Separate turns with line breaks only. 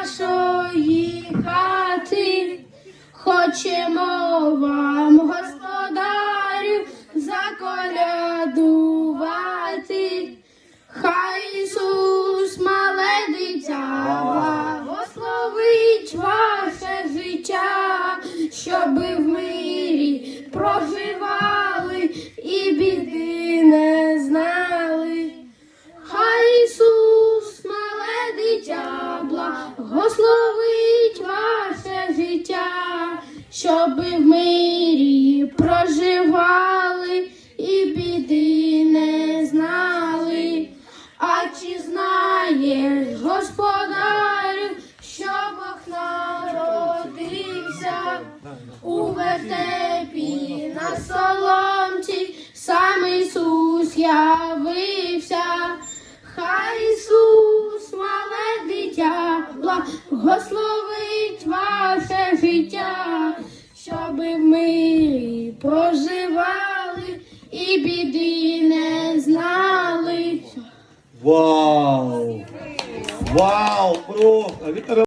нашої хати, хочемо вам, Господарю, заколядувати, хай Ісус, мале дитя, благословить ваше життя, щоби ви. Благословить ваше життя, щоби в мирі проживали і біди не знали. А чи знаєш, господарю, що Бог народився у вертепі проживали і біди не знали.
Вау! Вау! Про! Віктор